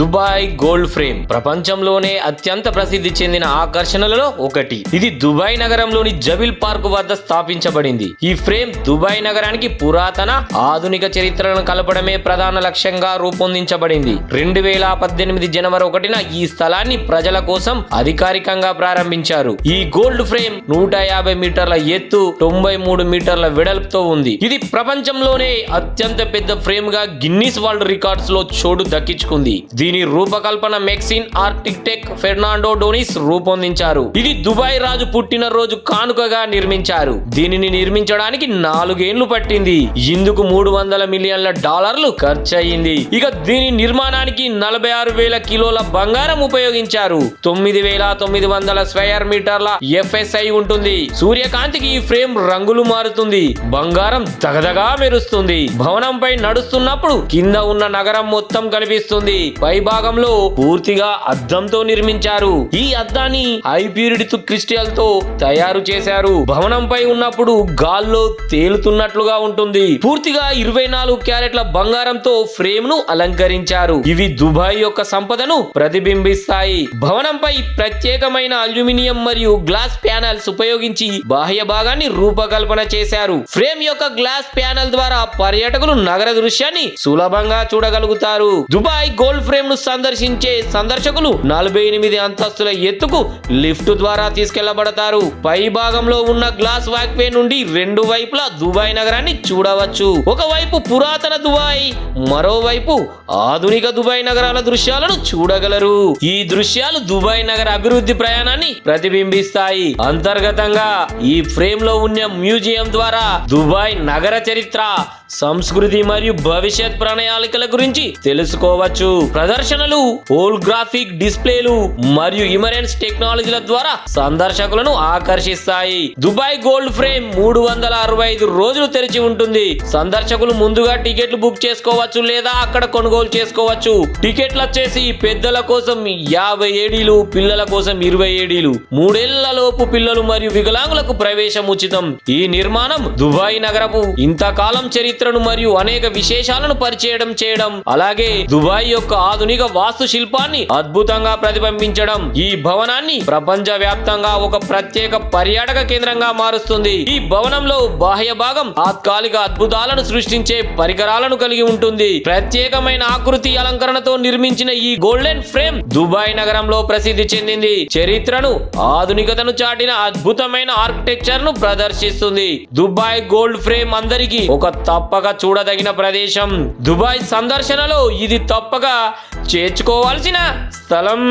Dubai gold frame. ప్రపంచంలోనే అత్యంత ప్రసిద్ధి చెందిన ఆకర్షణలలో ఒకటి. ఇది దుబాయ్ నగరంలోని జబిల్ పార్క్ వద్ద స్థాపించబడింది. ఈ ఫ్రేమ్ దుబాయ్ నగరానికి పురాతన ఆధునిక చరిత్రను కలపడమే ప్రధాన లక్ష్యంగా రూపొందించబడింది. రెండు వేల పద్దెనిమిది జనవరి ఒకటిన ఈ స్థలాన్ని ప్రజల కోసం అధికారికంగా ప్రారంభించారు. ఈ గోల్డ్ ఫ్రేమ్ నూట యాభై మీటర్ల ఎత్తు తొంభై మూడు మీటర్ల వెడల్పుతో ఉంది. ఇది ప్రపంచంలోనే అత్యంత పెద్ద ఫ్రేమ్గా గిన్నీస్ వరల్డ్ రికార్డ్స్లో చోటు దక్కించుకుంది. దీని రూపకల్పన మెక్సిన్ ఆర్టిటెక్ ఫెర్నాండో డోనిస్ రూపొందించారు. ఇది దుబాయ్ రాజు పుట్టినరోజు కానుకగా నిర్మించారు. దీనిని నిర్మించడానికి నాలుగేళ్ళు పట్టింది. ఇందుకు మూడు వందల మిలియన్ల డాలర్లు ఖర్చయింది. ఇక దీని నిర్మాణానికి నలభై ఆరు వేల కిలోల బంగారం ఉపయోగించారు. తొమ్మిది వేల తొమ్మిది వందల స్క్వేర్ మీటర్ల ఎఫ్ఎస్ఐ ఉంటుంది. సూర్యకాంతికి ఈ ఫ్రేమ్ రంగులు మారుతుంది. బంగారం దగదగా మెరుస్తుంది. భవనంపై నడుస్తున్నప్పుడు కింద ఉన్న నగరం మొత్తం కనిపిస్తుంది. పై పైభాగంలో పూర్తిగా అద్దంతో నిర్మించారు. ఈ అద్దాన్ని హై ప్యూరిటీ క్రిస్టల్తో తయారు చేశారు. భవనంపై ఉన్నప్పుడు గాల్లో తేలుతున్నట్లుగా ఉంటుంది. పూర్తిగా ఇరవై నాలుగు క్యారెట్ల బంగారంతో ఫ్రేమ్ను అలంకరించారు. ఇవి దుబాయ్ యొక్క సంపదను ప్రతిబింబిస్తాయి. భవనంపై ప్రత్యేకమైన అల్యూమినియం మరియు గ్లాస్ ప్యానెల్స్ ఉపయోగించి బాహ్య భాగాన్ని రూపకల్పన చేశారు. ఫ్రేమ్ యొక్క గ్లాస్ ప్యానెల్ ద్వారా పర్యాటకులు నగర దృశ్యాన్ని సులభంగా చూడగలుగుతారు. దుబాయ్ గోల్డ్ ఫ్రేమ్ ఆలయంను సందర్శించే సందర్శకులు నలభై ఎనిమిది అంతస్తుల ఎత్తుకు లిఫ్ట్ ద్వారా తీసుకెళ్ళబడతారు. పై భాగంలో ఉన్న గ్లాస్ వాక్వే నుండి రెండు వైపులా దుబాయ్ నగరాన్ని చూడవచ్చు. ఒకవైపు పురాతన దుబాయ్ మరోవైపు ఆధునిక దుబాయ్ నగరాల దృశ్యాలను చూడగలరు. ఈ దృశ్యాలు దుబాయ్ నగర అభివృద్ధి ప్రయాణాన్ని ప్రతిబింబిస్తాయి. అంతర్గతంగా ఈ ఫ్రేమ్లో ఉన్న మ్యూజియం ద్వారా దుబాయ్ నగర చరిత్ర సంస్కృతి మరియు భవిష్యత్ ప్రణాళికల గురించి తెలుసుకోవచ్చు. ప్రదర్శనలు హోల్గ్రాఫిక్ డిస్ప్లేలు మరియు ఇమరెన్స్ టెక్నాలజీల ద్వారా సందర్శకులను ఆకర్షిస్తాయి. దుబాయ్ గోల్డ్ ఫ్రేమ్ మూడు వందల అరవై ఐదు రోజులు తెరిచి ఉంటుంది. సందర్శకులు ముందుగా టికెట్లు బుక్ చేసుకోవచ్చు లేదా అక్కడ కొనుగోలు చేసుకోవచ్చు. టికెట్లు వచ్చేసి పెద్దల కోసం యాభై ఏడీలు పిల్లల కోసం ఇరవై ఏడీలు. మూడేళ్ళలోపు పిల్లలు మరియు వికలాంగులకు ప్రవేశం ఉచితం. ఈ నిర్మాణం దుబాయ్ నగరపు ఇంతకాలం చరిత్రను మరియు అనేక విశేషాలను పరిచయం చేయడం. అలాగే దుబాయ్ యొక్క ఆధునిక వాస్తు శిల్పాన్ని అద్భుతంగా ప్రతిబింబించడం ఈ భవనాన్ని ప్రపంచ వ్యాప్తంగా ఒక ప్రత్యేక పర్యాటక కేంద్రంగా మారుస్తుంది. ఈ భవనంలో బాహ్య భాగం తాత్కాలిక అద్భుతాలను సృష్టించే పరికరాలను కలిగి ఉంటుంది. ప్రత్యేకమైన ఆకృతి అలంకరణతో నిర్మించిన ఈ గోల్డెన్ ఫ్రేమ్ దుబాయ్ నగరంలో ప్రసిద్ధి చెందింది. చరిత్రను ఆధునికతను చాటిన అద్భుతమైన ఆర్కిటెక్చర్ను ప్రదర్శిస్తుంది. దుబాయ్ గోల్డ్ ఫ్రేమ్ అందరికీ ఒక తప్పక చూడదగిన ప్రదేశం. దుబాయ్ సందర్శనలో ఇది తప్పక చేర్చుకోవాల్సిన స్థలం.